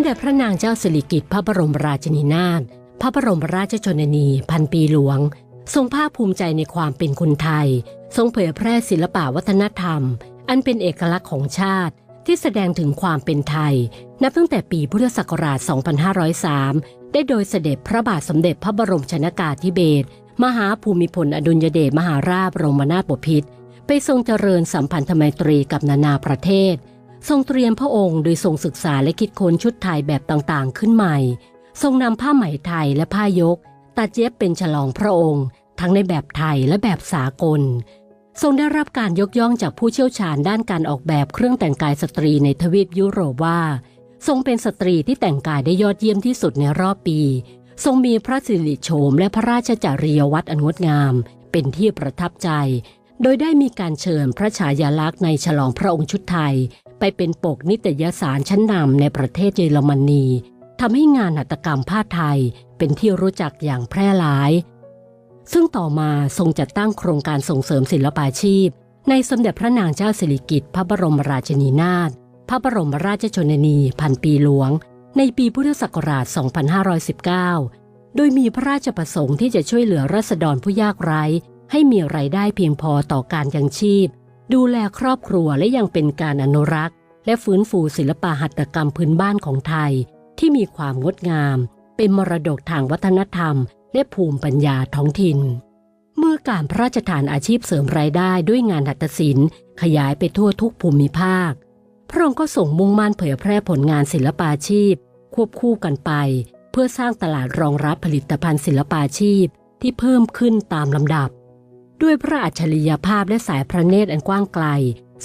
มเด็จพระนางเจ้าสิริกิติ์พระบรมราชินีนาถพระบรมราชชนนี พันปีหลวง ทรงภาคภูมิใจในความเป็นคนไทย ทรงเผยแพร่ศิลปวัฒนธรรม อันเป็นเอกลักษณ์ของชาติ ที่แสดงถึงความเป็นไทย นับตั้งแต่ปีพุทธศักราช 2503 ได้โดยเสด็จพระบาทสมเด็จพระบรมชนากาธิเบศรมหาภูมิพลอดุลยเดชมหาราชบรมนาถบพิตรไปทรงเจริญสัมพันธไมตรีกับนานาประเทศ ทรงเตรียมพระองค์โดยทรงศึกษาและคิดค้นชุดไทยแบบต่างๆ ขึ้นใหม่ ทรงนำผ้าไหมไทยและผ้ายกตัดเย็บเป็นฉลองพระองค์ ทั้งในแบบไทยและแบบสากล ทรงได้รับการยกย่องจากผู้เชี่ยวชาญด้านการออกแบบเครื่องแต่งกายสตรีในทวีปยุโรปว่า ทรงเป็นสตรีที่แต่งกายได้ยอดเยี่ยมที่สุดในรอบปี ทรงมีพระสิริโฉมและพระราชจริยวัตรอันงดงาม เป็นที่ประทับใจ โดยได้มีการเชิญพระฉายาลักษณ์ในฉลองพระองค์ชุดไทย ไปเป็นปกนิตยสารชั้นนำในประเทศเยอรมนีทำให้งานหัตถกรรมผ้าไทยเป็นที่รู้จักอย่างแพร่หลาย ซึ่งต่อมาทรงจัดตั้งโครงการส่งเสริมศิลปาชีพ ในสมเด็จพระนางเจ้าสิริกิติ์พระบรมราชินีนาถพระบรมราชชนนีพันปีหลวง ในปีพุทธศักราช 2519 โดยมีพระราชประสงค์ที่จะช่วยเหลือรัษฎรผู้ยากไร้ ให้มีไรายได้เพียงพอต่อการยังชีพ ดูแลครอบครัวและยังเป็นการอนุรักษ์ และฟื้นฟูศิลปะหัตถกรรมพื้นบ้านของไทย ที่มีความงดงาม เป็นมรดกทางวัฒนธรรม และภูมิปัญญาท้องถิ่น เมื่อการพระราชทานอาชีพเสริมรายได้ด้วยงานหัตถศิลป์ ขยายไปทั่วทุกภูมิภาค พระองค์ก็ส่งมุ่งมั่นเผยแพร่ผลงานศิลปาชีพ ควบคู่กันไป เพื่อสร้างตลาดรองรับผลิตภัณฑ์ศิลปาชีพที่เพิ่มขึ้นตามลำดับ ด้วยพระอัจฉริยภาพและสายพระเนตรอันกว้างไกล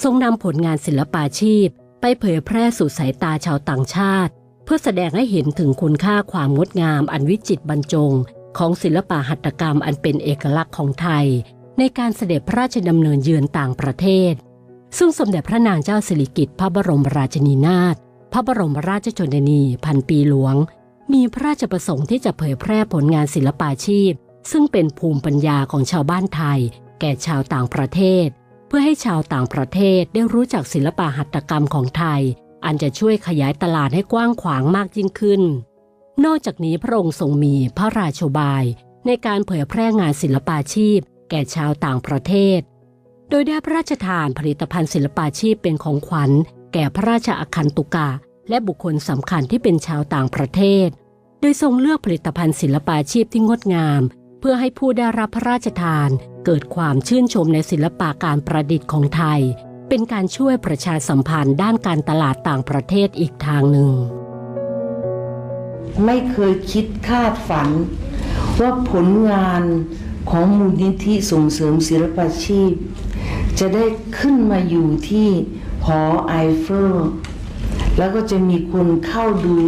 ทรงนำผลงานศิลปาชีพ ไปเผยแพร่สู่สายตาชาวต่างชาติ เพื่อแสดงให้เห็นถึงคุณค่าความงดงามอันวิจิตรบรรจง ของศิลปะหัตถกรรมอันเป็นเอกลักษณ์ของไทย ในการเสด็จพระราชดำเนินเยือนต่างประเทศ ซึ่งสมเด็จพระนางเจ้าสิริกิติ์พระบรมราชินีนาถพระบรมราชชนนีพันปีหลวง มีพระราชประสงค์ที่จะเผยแพร่ผลงานศิลปาชีพ ซึ่งเป็นภูมิปัญญาของชาวบ้านไทย แก่ชาวต่างประเทศ เพื่อให้ชาวต่างประเทศได้รู้จักศิลปะหัตถกรรมของไทย อันจะช่วยขยายตลาดให้กว้างขวางมากยิ่งขึ้น นอกจากนี้พระองค์ทรงมีพระราชบาย ในการเผยแพร่งานศิลปาชีพ แก่ชาวต่างประเทศ โดยได้พระราชทานผลิตภัณฑ์ศิลปาชีพเป็นของขวัญ แก่พระราชอาคันตุกะ และบุคคลสำคัญที่เป็นชาวต่างประเทศ โดยทรงเลือกผลิตภัณฑ์ศิลปาชีพที่งดงาม พื่อให้ผู้ได้รับพระราชทาน เกิดความชื่นชมในศิลปะการประดิษฐ์ของไทย เป็นการช่วยประชาสัมพันธ์ด้านการตลาดต่างประเทศอีกทางหนึ่ง ไม่เคยคิดคาดฝัน ว่าผลงานของมูลนิธิส่งเสริมศิลปาชีพ จะได้ขึ้นมาอยู่ที่หอไอเฟลแล้วก็จะมีคนเข้าดู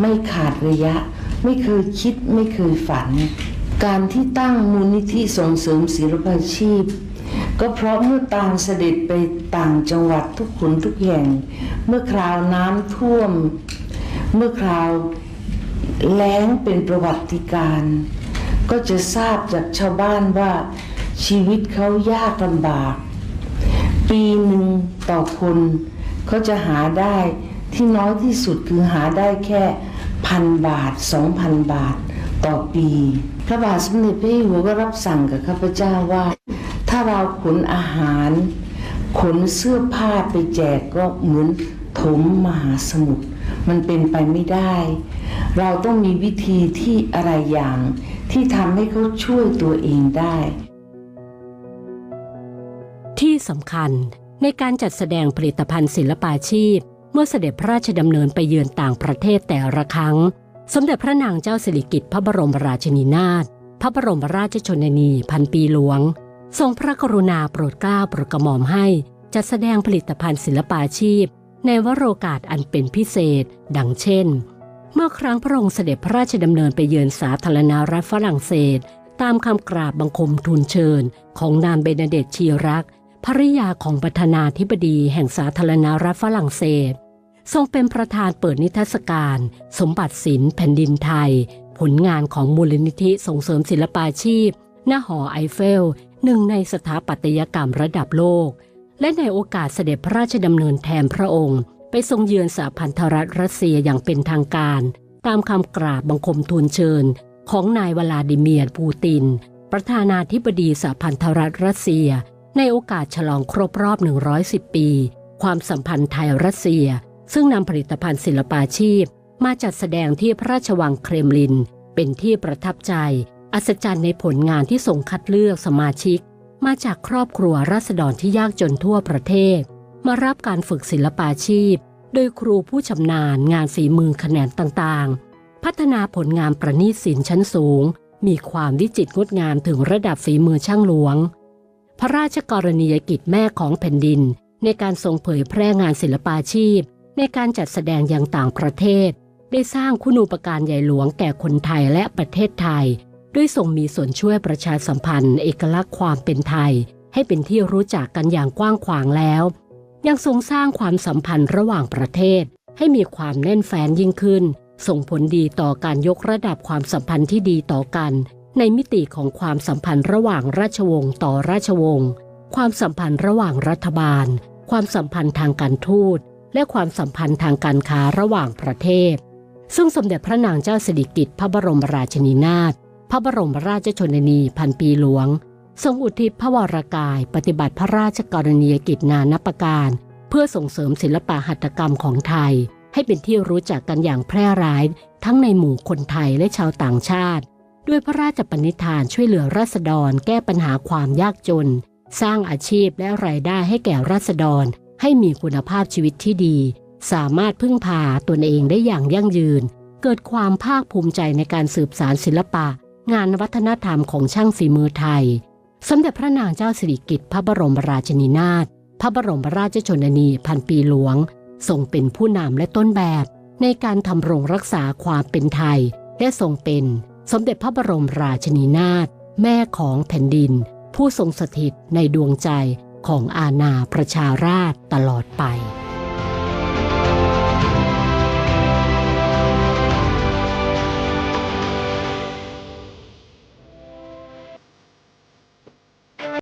ไม่ขาดระยะ ไม่เคยคิดไม่เคยฝัน การที่ตั้งมูลนิธิส่งเสริมศิลปาชีพ ก็เพราะเมื่อตามเสด็จไปต่างจังหวัดทุกคนทุกแห่ง เมื่อคราวน้ำท่วม เมื่อคราวแล้งเป็นประวัติการ ก็จะทราบจากชาวบ้านว่าชีวิตเขายากลำบาก ปีหนึ่งต่อคนเขาจะหาได้ที่น้อยที่สุดคือหาได้แค่พันบาทสองพันบาท ต่อปี พระบาทสมเด็จพระเจ้าอยู่หัวก็รับสั่งกับข้าพเจ้าว่า ถ้าเราขนอาหาร ขนเสื้อผ้าไปแจกก็เหมือนถมมหาสมุทรมันเป็นไปไม่ได้ เราต้องมีวิธีที่อะไรอย่างที่ทำให้เขาช่วยตัวเองได้ ที่สำคัญในการจัดแสดงผลิตภัณฑ์ศิลปาชีพ เมื่อเสด็จพระราชดำเนินไปเยือนต่างประเทศแต่ละครั้ง สมเด็จพระนางเจ้าสิริกิติ์พระบรมราชินีนาถพระบรมราชชนนีพันปีหลวง ทรงพระกรุณาโปรดเกล้าโปรดกระหม่อมให้จัดแสดงผลิตภัณฑ์ศิลปาชีพ ในวโรกาสอันเป็นพิเศษ ดังเช่น เมื่อครั้งพระองค์เสด็จพระราชดำเนินไปเยือนสาธารณรัฐฝรั่งเศส ตามคำกราบบังคมทูลเชิญ ของนางเบนเดตชีรักภริยาของประธานาธิบดีแห่งสาธารณรัฐฝรั่งเศส ทรงเป็นประธานเปิดนิทรรศการ สมบัติศิลป์แผ่นดินไทย ผลงานของมูลนิธิส่งเสริมศิลปาชีพ หน้าหอไอเฟล หนึ่งในสถาปัตยกรรมระดับโลก และในโอกาสเสด็จพระราชดำเนินแทนพระองค์ ไปทรงเยือนสหพันธรัฐรัสเซียอย่างเป็นทางการ ตามคำกราบบังคมทูลเชิญ ของนายวลาดิเมียร์ปูติน ประธานาธิบดีสหพันธรัฐรัสเซีย ในโอกาสฉลองครบรอบ 110 ปี ความสัมพันธ์ไทยรัสเซีย ซึ่งนำผลิตภัณฑ์ศิลปาชีพ มาจัดแสดงที่พระราชวังเครมลิน เป็นที่ประทับใจ อัศจรรย์ในผลงานที่ส่งคัดเลือกสมาชิก มาจากครอบครัวราษฎรที่ยากจนทั่วประเทศ มารับการฝึกศิลปาชีพ โดยครูผู้ชำนาญงานฝีมือแขนงต่างๆ พัฒนาผลงานประณีตศิลป์ชั้นสูง มีความวิจิตรงดงามถึงระดับฝีมือช่างหลวง พระราชกรณียกิจแม่ของแผ่นดิน ในการทรงเผยแพร่งานศิลปาชีพ ในการจัดแสดงอย่างต่างประเทศ ได้สร้างคุณูปการใหญ่หลวงแก่คนไทยและประเทศไทย ด้วยทรงมีส่วนช่วยประชาสัมพันธ์ เอกลักษณ์ความเป็นไทย ให้เป็นที่รู้จักกันอย่างกว้างขวางแล้ว ยังทรงสร้างความสัมพันธ์ระหว่างประเทศ ให้มีความแน่นแฟ้นยิ่งขึ้น ส่งผลดีต่อการยกระดับความสัมพันธ์ที่ดีต่อกัน ในมิติของความสัมพันธ์ระหว่างราชวงศ์ต่อราชวงศ์ความสัมพันธ์ระหว่างรัฐบาล ความสัมพันธ์ทางการทูต และความสัมพันธ์ทางการค้าระหว่างประเทศ ซึ่งสมเด็จพระนางเจ้าสิริกิติ์พระบรมราชินีนาถพระบรมราชชนนีพันปีหลวง ทรงอุทิศพระวรากาย ปฏิบัติพระราชกรณียกิจนานับประการ เพื่อส่งเสริมศิลปะหัตถกรรมของไทย ให้เป็นที่รู้จักกันอย่างแพร่หลาย ทั้งในหมู่คนไทยและชาวต่างชาติ ด้วยพระราชปณิธานช่วยเหลือราษฎร แก้ปัญหาความยากจน สร้างอาชีพและรายได้ให้แก่ราษฎร ให้มีคุณภาพชีวิตที่ดี สามารถพึ่งพาตนเองได้อย่างยั่งยืน เกิดความภาคภูมิใจในการสืบสารศิลปะ งานวัฒนธรรมของช่างฝีมือไทย สมเด็จพระนางเจ้าสิริกิติ์พระบรมราชินีนาถพระบรมราชชนนีพันปีหลวงทรงเป็นผู้นำและต้นแบบ ในการทำรงรักษาความเป็นไทย และทรงเป็น สมเด็จพระบรมราชินีนาถแม่ของแผ่นดิน ผู้ทรงสถิตในดวงใจ ของอาณาประชาราชตลอดไป